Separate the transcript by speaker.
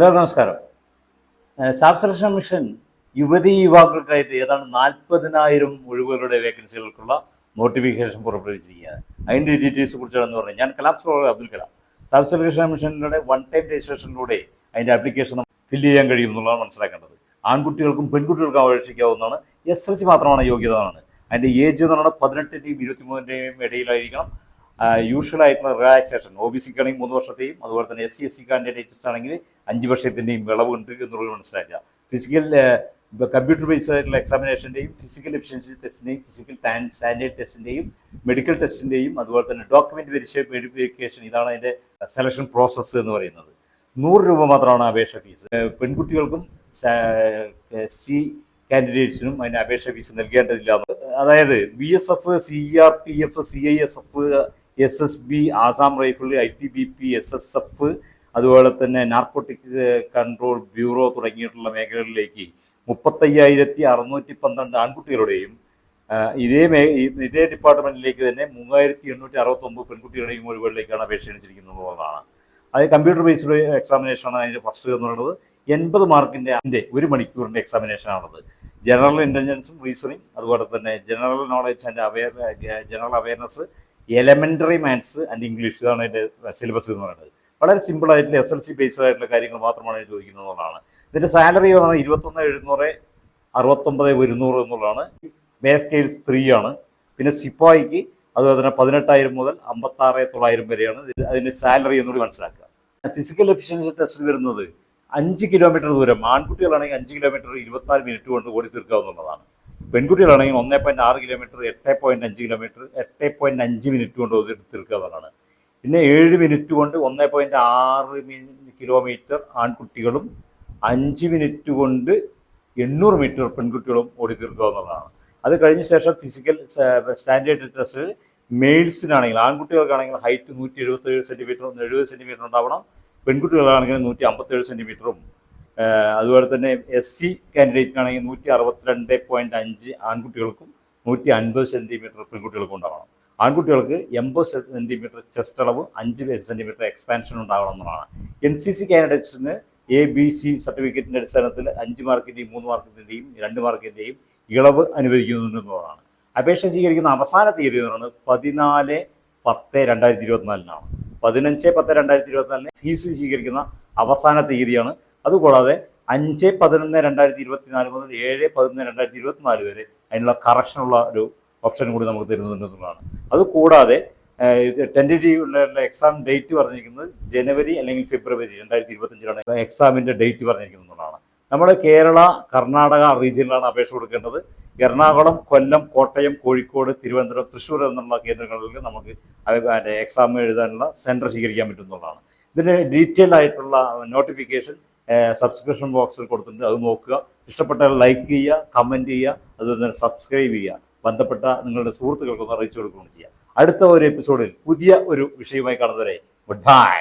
Speaker 1: എല്ലാവർക്കും നമസ്കാരം. Staff mission യുവതി യുവാക്കൾക്കായിട്ട് ഏതാണ്ട് നാൽപ്പതിനായിരം ഒഴിവുകളുടെ വേക്കൻസികൾക്കുള്ള നോട്ടിഫിക്കേഷൻ പുറപ്പെടുവിച്ചിരിക്കുകയാണ്. അതിന്റെ ഡീറ്റെയിൽസ് കുറിച്ചാണെന്ന് പറഞ്ഞു ഞാൻ കലാം സ്കോളർ അബ്ദുൽ കലാം. സ്റ്റാഫ് മിഷനിലൂടെ വൺ ടൈം രജിസ്ട്രേഷനിലൂടെ അതിന്റെ ആപ്ലിക്കേഷൻ ഫില്ല് ചെയ്യാൻ കഴിയും എന്നുള്ളതാണ് മനസ്സിലാക്കേണ്ടത്. ആൺകുട്ടികൾക്കും പെൺകുട്ടികൾക്കും അപേക്ഷിക്കാവുന്നതാണ് എസ് എൽ സി മാത്രമാണ് യോഗ്യത എന്നാണ്. അതിന്റെ ഏജ് എന്ന് പറയുന്നത് പതിനെട്ടിന്റെയും ഇരുപത്തിമൂന്നിന്റെയും ഇടയിലായിരിക്കണം. യൂഷ്വൽ ആയിട്ടുള്ള റിലാക്സേഷൻ ഒ ബി സിക്ക് ആണെങ്കിൽ മൂന്ന് വർഷത്തെയും അതുപോലെ തന്നെ S C S C candidates ആണെങ്കിൽ അഞ്ച് വർഷത്തിന്റെയും വിളവുണ്ട് എന്നുള്ളത് മനസ്സിലാക്കുക. ഫിസിക്കൽ കമ്പ്യൂട്ടർ ബേസ്ഡ് ആയിട്ടുള്ള എക്സാമിനേഷന്റെയും ഫിസിക്കൽ എഫിഷ്യൻസി ടെസ്റ്റിന്റെയും ഫിസിക്കൽ സ്റ്റാൻഡേർഡ് ടെസ്റ്റിന്റെയും മെഡിക്കൽ ടെസ്റ്റിന്റെയും അതുപോലെ തന്നെ ഡോക്യുമെന്റ് വെരിഫിക്കേഷൻ ഇതാണ് അതിന്റെ സെലക്ഷൻ പ്രോസസ്സ് എന്ന് പറയുന്നത്. നൂറ് രൂപ മാത്രമാണ് അപേക്ഷ ഫീസ് പെൺകുട്ടികൾക്കും എസ് സി കാൻഡിഡേറ്റ്സിനും അതിന് അപേക്ഷ ഫീസ് നൽകേണ്ടതില്ല. അതായത് B S F C R P F C I S F S S B Assam rifle I T B P S S F അതുപോലെ തന്നെ നാർക്കോട്ടിക് കൺട്രോൾ ബ്യൂറോ തുടങ്ങിയിട്ടുള്ള മേഖലകളിലേക്ക് മുപ്പത്തയ്യായിരത്തി അറുന്നൂറ്റി പന്ത്രണ്ട് ആൺകുട്ടികളുടെയും ഇതേ മേ ഇതേ ഡിപ്പാർട്ട്മെന്റിലേക്ക് തന്നെ മൂവായിരത്തി എണ്ണൂറ്റി അറുപത്തൊമ്പത് പെൺകുട്ടികളുടെയും ഒഴിവുകളിലേക്കാണ് അപേക്ഷ എന്നുള്ളതാണ്. അത് കമ്പ്യൂട്ടർ ബേസ്ഡ് എക്സാമിനേഷൻ ആണ് അതിന്റെ ഫസ്റ്റ് എന്ന് പറയുന്നത്. എൺപത് മാർക്കിന്റെ അതിന്റെ ഒരു മണിക്കൂറിന്റെ എക്സാമിനേഷൻ ആണത് ജനറൽ ഇന്റലിജൻസും റീസണിങ് അതുപോലെ തന്നെ general knowledge and aware general awareness elementary maths and English ഇതാണ് എന്റെ സിലബസ് എന്ന് പറയുന്നത്. വളരെ സിമ്പിൾ ആയിട്ടുള്ള എസ് എൽ സി ബേസ്ഡ് ആയിട്ടുള്ള കാര്യങ്ങൾ മാത്രമാണ് ചോദിക്കുന്നത് എന്നുള്ളതാണ്. ഇതിന്റെ സാലറി പറയുന്നത് ഇരുപത്തൊന്ന് എഴുന്നൂറ് അറുപത്തൊമ്പത് ഒരുന്നൂറ് എന്നുള്ളതാണ്. ബേ സ്കെയിൽസ് ത്രീ ആണ്. പിന്നെ സിപ്പായിക്ക് അതുപോലെ തന്നെ പതിനെട്ടായിരം മുതൽ അമ്പത്താറ് തൊള്ളായിരം വരെയാണ്. അതിന്റെ സാലറി എന്നുകൂടി മനസ്സിലാക്കുക. ഫിസിക്കൽ എഫിഷ്യൻസി ടെസ്റ്റ് വരുന്നത് അഞ്ച് കിലോമീറ്റർ ദൂരം. ആൺകുട്ടികളാണെങ്കിൽ അഞ്ച് കിലോമീറ്റർ ഇരുപത്തിനാല് മിനിറ്റ് കൊണ്ട് ഓടി തീർക്കാവുന്നതാണ് പെൺകുട്ടികളാണെങ്കിൽ ഒന്നേ പോയിന്റ് ആറ് കിലോമീറ്റർ എട്ട് പോയിന്റ് അഞ്ച് കിലോമീറ്റർ എട്ട് പോയിന്റ് അഞ്ച് മിനിറ്റ് കൊണ്ട് ഓടി തീർക്കാവുന്നതാണ് പിന്നെ ഏഴ് മിനിറ്റ് കൊണ്ട് ഒന്നേ പോയിന്റ് ആറ് കിലോമീറ്റർ ആൺകുട്ടികളും അഞ്ച് മിനിറ്റ് കൊണ്ട് എണ്ണൂറ് മീറ്റർ പെൺകുട്ടികളും ഓടി തീർക്കാവുന്നതാണ് അത് കഴിഞ്ഞ ശേഷം ഫിസിക്കൽ സ്റ്റാൻഡേർഡ് ടെസ്റ്റ് മെയിൽസിനാണെങ്കിൽ ആൺകുട്ടികൾക്കാണെങ്കിൽ ഹൈറ്റ് നൂറ്റി എഴുപത്തേഴ് സെന്റിമീറ്ററും എഴുപത് സെന്റിമീറ്റർ ഉണ്ടാവണം. പെൺകുട്ടികളാണെങ്കിൽ നൂറ്റി അമ്പത്തേഴ് സെന്റിമീറ്ററും അതുപോലെ തന്നെ എസ് സി കാൻഡിഡേറ്റിനാണെങ്കിൽ നൂറ്റി അറുപത്തിരണ്ട് പോയിന്റ് അഞ്ച് ആൺകുട്ടികൾക്കും നൂറ്റി അൻപത് സെന്റിമീറ്റർ പെൺകുട്ടികൾക്കും ഉണ്ടാവണം. ആൺകുട്ടികൾക്ക് എൺപത് സെന്റിമീറ്റർ ചെസ്റ്റ് അളവ് അഞ്ച് സെന്റിമീറ്റർ എക്സ്പാൻഷൻ ഉണ്ടാവണം എന്നുള്ളതാണ്. എൻ സി സി കാൻഡിഡേറ്റ്സിന് എ ബി സി സർട്ടിഫിക്കറ്റിന്റെ അടിസ്ഥാനത്തിൽ അഞ്ച് മാർക്കിന്റെയും മൂന്ന് മാർക്കിന്റെയും രണ്ട് മാർക്കിന്റെയും ഇളവ് അനുവദിക്കുന്നുണ്ടെന്നുള്ളതാണ് അപേക്ഷ സ്വീകരിക്കുന്ന അവസാന തീയതി എന്ന് പറയുന്നത് പതിനാല് പത്ത് രണ്ടായിരത്തി ഇരുപത്തിനാലിനാണ്. പതിനഞ്ച് പത്ത് രണ്ടായിരത്തി ഇരുപത്തിനാലിന് ഫീസ് സ്വീകരിക്കുന്ന അവസാന തീയതിയാണ് അതുകൂടാതെ അഞ്ച് പതിനൊന്ന് രണ്ടായിരത്തി ഇരുപത്തിനാല് മുതൽ ഏഴ് പതിനൊന്ന് രണ്ടായിരത്തി ഇരുപത്തിനാല് വരെ അതിനുള്ള കറക്ഷനുള്ള ഒരു ഓപ്ഷൻ കൂടി നമുക്ക് തരുന്നുണ്ടെന്നുള്ളതാണ് അതുകൂടാതെ ടെന്റേറ്റീവ് എക്സാം ഡേറ്റ് പറഞ്ഞിരിക്കുന്നത് ജനുവരി അല്ലെങ്കിൽ ഫെബ്രുവരി രണ്ടായിരത്തി ഇരുപത്തഞ്ചിലാണ് എക്സാമിന്റെ ഡേറ്റ് പറഞ്ഞിരിക്കുന്നതാണ് നമ്മൾ കേരള കർണാടക റീജിയനിലാണ് അപേക്ഷ കൊടുക്കേണ്ടത്. എറണാകുളം കൊല്ലം കോട്ടയം കോഴിക്കോട് തിരുവനന്തപുരം തൃശ്ശൂർ എന്നുള്ള കേന്ദ്രങ്ങളിൽ നമുക്ക് എക്സാം എഴുതാനുള്ള സെന്റർ സ്വീകരിക്കാൻ പറ്റുന്നതാണ് ഇതിന് ഡീറ്റെയിൽ ആയിട്ടുള്ള നോട്ടിഫിക്കേഷൻ സബ്സ്ക്രിപ്ഷൻ ബോക്സിൽ കൊടുത്തിട്ടുണ്ട്. അത് നോക്കുക. ഇഷ്ടപ്പെട്ടാൽ ലൈക്ക് ചെയ്യുക കമന്റ് ചെയ്യുക അതുപോലെ തന്നെ സബ്സ്ക്രൈബ് ചെയ്യുക. ബന്ധപ്പെട്ട നിങ്ങളുടെ സുഹൃത്തുക്കൾക്കൊന്ന് അറിയിച്ചു കൊടുക്കുകയും ചെയ്യുക. അടുത്ത ഒരു എപ്പിസോഡിൽ പുതിയ ഒരു വിഷയവുമായി കാണുന്നവരെ ഗുഡ് ബൈ